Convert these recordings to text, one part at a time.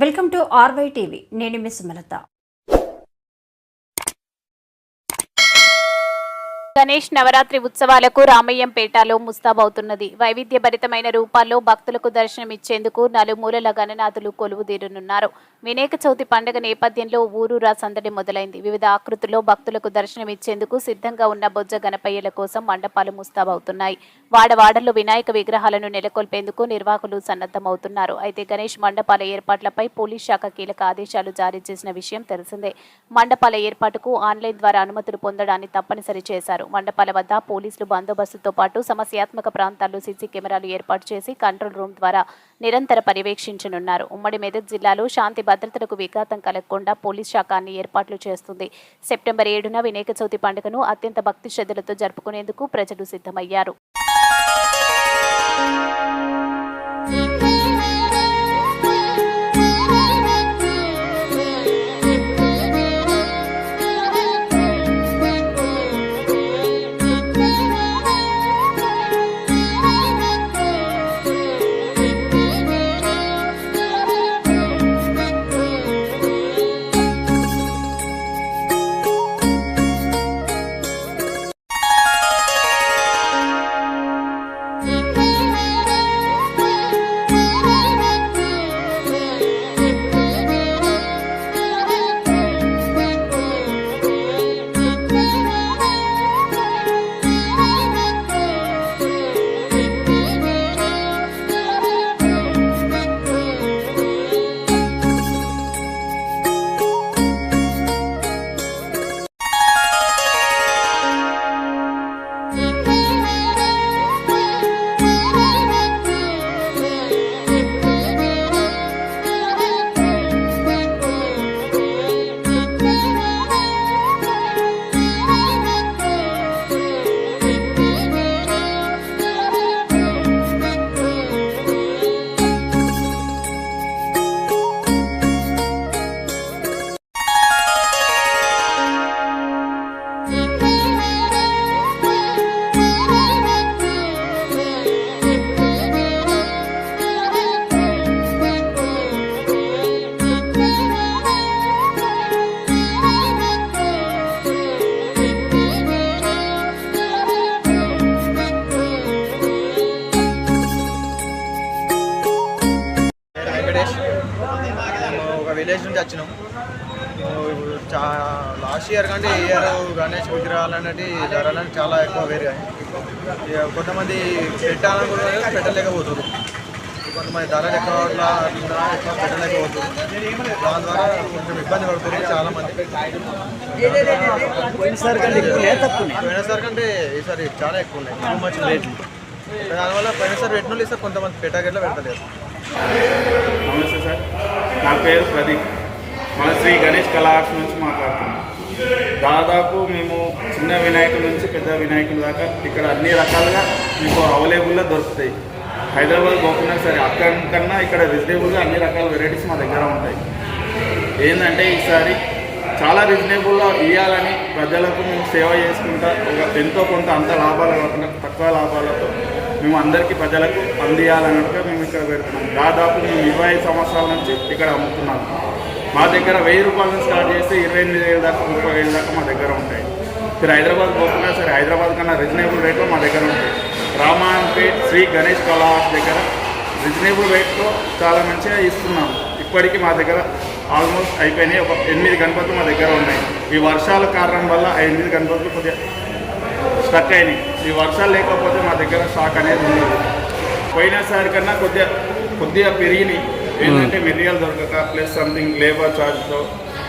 Welcome to RY TV. నేను miss Malatha Ganesh Navaratri ఉత్సవాలకు రామయ్యంపేటలో ముస్తాబవుతున్నది. వైవిధ్యభరితమైన రూపాల్లో భక్తులకు దర్శనమిచ్చేందుకు నలుమూలల గణనాథులు కొలువుదీరునున్నారు వినాయక చవితి పండుగ నేపథ్యంలో ఊరూరా సందడి మొదలైంది. వివిధ ఆకృతుల్లో భక్తులకు దర్శనమిచ్చేందుకు సిద్ధంగా ఉన్న బొజ్జ గణపయ్యల కోసం మండపాలు ముస్తాబవుతున్నాయి. వాడవాడల్లో వినాయక విగ్రహాలను నెలకొల్పేందుకు నిర్వాహకులు సన్నద్ధమవుతున్నారు. అయితే గణేష్ మండపాల ఏర్పాట్లపై పోలీస్ శాఖ కీలక ఆదేశాలు జారీ చేసిన విషయం తెలిసిందే. మండపాల ఏర్పాటుకు ఆన్లైన్ ద్వారా అనుమతులు పొందడాన్ని తప్పనిసరి చేశారు. మండపాల వద్ద పోలీసులు బందోబస్తుతో పాటు సమస్యాత్మక ప్రాంతాల్లో సీసీ కెమెరాలు ఏర్పాటు చేసి కంట్రోల్ రూమ్ ద్వారా నిరంతర పర్యవేక్షించనున్నారు. ఉమ్మడి మెదక్ జిల్లాలో శాంతి భద్రతలకు విఘాతం కలగకుండా పోలీస్ శాఖ అన్ని ఏర్పాట్లు చేస్తుంది. సెప్టెంబర్ ఏడున వినాయక చవితి పండుగను అత్యంత భక్తి శ్రద్ధలతో జరుపుకునేందుకు ప్రజలు సిద్ధమయ్యారు. వచ్చినాం. చా లాస్ట్ ఇయర్ కంటే ఈ ఇయర్ గణేష్ విగ్రహాలు అనేది ధరలు చాలా ఎక్కువ పెరిగాయి. ఇక కొంతమంది పెట్టాలనుకుంటున్నారు కానీ పెట్టలేకపోతున్నారు. కొంతమంది ధరలు ఎక్కువ ఎక్కువ పెట్టలేకపోతున్నారు. దాని ద్వారా కొంచెం ఇబ్బంది పడుతున్నారు చాలా మంది పోయినసారి కంటే ఈసారి చాలా ఎక్కువ ఉన్నాయి. టూ మచ్ రేట్లు దానివల్ల పోయినసారి పెట్టిన వాళ్ళు ఈసారి కొంతమంది పెట్టగట్లా పెట్టలేదు. నమస్తే సార్. నా పేరు ప్రదీప్. మన శ్రీ గణేష్ కళా ఆర్ట్స్ నుంచి మాట్లాడుతున్నాం. దాదాపు మేము చిన్న వినాయకుల నుంచి పెద్ద వినాయకుల దాకా ఇక్కడ అన్ని రకాలుగా మీకు అవైలబుల్గా దొరుకుతాయి. హైదరాబాద్ పోకుండా సరే అక్కడ కన్నా ఇక్కడ రీజనబుల్గా అన్ని రకాల వెరైటీస్ మా దగ్గర ఉంటాయి. ఏంటంటే ఈసారి చాలా రీజనబుల్గా ఇవ్వాలని ప్రజలకు మేము సేవ చేసుకుంటా ఒక ఎంతో కొంత అంత లాభాలు కాకుండా తక్కువ లాభాలతో మేము అందరికీ ప్రజలకు అందియాలన్నట్టుగా మేము ఇక్కడ పెడుతున్నాం. దాదాపు మేము ఇరవై సంవత్సరాల నుంచి ఇక్కడ అమ్ముతున్నాము మా దగ్గర వెయ్యి రూపాయల నుంచి స్టార్ట్ చేస్తే ఇరవై ఎనిమిది వేల దాకా ముప్పై వేల దాకా మా దగ్గర ఉంటాయి. మీరు హైదరాబాద్ పోకుండా సరే హైదరాబాద్ కన్నా రీజనబుల్ రేట్లో మా దగ్గర ఉంటాయి. రామాయణపేట్ శ్రీ గణేష్ కళా దగ్గర రీజనబుల్ రేట్లో చాలా మంచిగా ఇస్తున్నాం ఇప్పటికీ మా దగ్గర ఆల్మోస్ట్ అయిపోయినాయి. ఒక ఎనిమిది గణపతులు మా దగ్గర ఉన్నాయి. ఈ వర్షాల కారణం వల్ల ఆ ఎనిమిది గణపతులు కొద్దిగా స్టక్ అయినాయి. ఈ వర్షాలు లేకపోతే మా దగ్గర స్టాక్ అనేది ఉండదు. పోయినసారి కన్నా కొద్దిగా కొద్దిగా పెరిగినాయి. ఏంటంటే మెటీరియల్ దొరకక ప్లస్ సంథింగ్ లేబర్ ఛార్జ్తో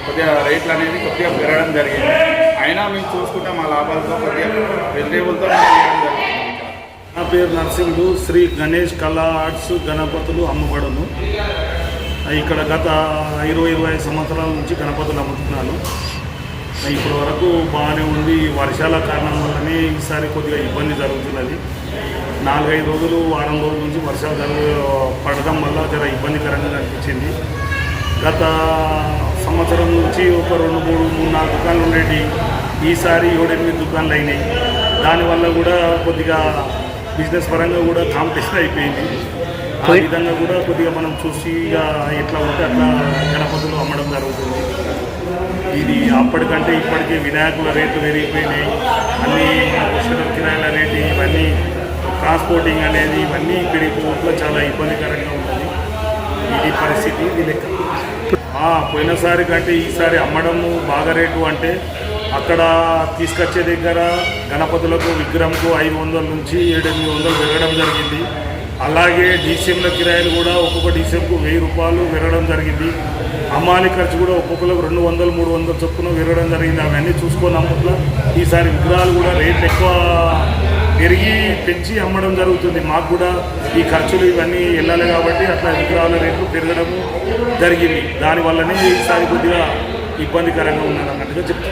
కొద్దిగా రేట్లు అనేది కొద్దిగా పెరగడం జరిగింది. అయినా మేము చూసుకుంటే మా లాభాలతో కొద్దిగా వెజిటేబుల్తో జరిగింది. నా పేరు నర్సింహుడు. శ్రీ గణేష్ కళా ఆర్ట్స్ గణపతులు అమ్మబడును ఇక్కడ గత ఇరవై ఇరవై సంవత్సరాల నుంచి గణపతులు అమ్ముతున్నాను. ఇప్పటి వరకు బాగానే ఉంది. వర్షాల కారణం వల్లనే ఈసారి కొద్దిగా ఇబ్బంది జరుగుతున్నది. నాలుగైదు రోజులు వారం రోజుల నుంచి వర్షాలు జరుగు పడడం వల్ల జర ఇబ్బందికరంగా అనిపించింది. గత సంవత్సరం నుంచి ఒక రెండు మూడు మూడు నాలుగు దుకాణాలు ఉండేవి ఈసారి ఏడెనిమిది దుకాణాలు అయినాయి. దానివల్ల కూడా కొద్దిగా బిజినెస్ పరంగా కూడా కాంపిటీషన్ అయిపోయింది. ఆ విధంగా కూడా కొద్దిగా మనం చూసి ఇక ఎట్లా ఉంటే అట్లా గణపతులు అమ్మడం జరుగుతుంది. ఇది అప్పటికంటే ఇప్పటికీ వినాయకుల రేట్లు పెరిగిపోయినాయి. అన్నీ పుష్కర కిరాయిల రేటు ఇవన్నీ ట్రాన్స్పోర్టింగ్ అనేది ఇవన్నీ పెరిగిపోవట్లో చాలా ఇబ్బందికరంగా ఉంటుంది ఇది పరిస్థితి ఇది లెక్క. పోయినసారి కంటే ఈసారి అమ్మడము బాగా రేటు అంటే అక్కడ తీసుకొచ్చే దగ్గర గణపతులకు విగ్రహంకు ఐదు వందల నుంచి ఏడెనిమిది వందలు పెరగడం జరిగింది. అలాగే డీసీఎంల కిరాయిలు కూడా ఒక్కొక్క డీసీఎంకు వెయ్యి రూపాయలు పెరగడం జరిగింది. అమ్మాలి ఖర్చు కూడా ఒక్కొక్కరికి రెండు వందలు మూడు వందలు చొప్పున పెరగడం జరిగింది. అవన్నీ చూసుకొని అమ్మట్లో ఈసారి విగ్రహాలు కూడా రేట్లు ఎక్కువ పెరిగి పెంచి అమ్మడం జరుగుతుంది. మాకు కూడా ఈ ఖర్చులు ఇవన్నీ వెళ్ళాలి కాబట్టి అట్లా విగ్రహాల రేట్లు పెరగడము జరిగింది. దానివల్లనే ఈసారి కొద్దిగా ఇబ్బందికరంగా ఉన్నాను అన్నట్టుగా చెప్తాను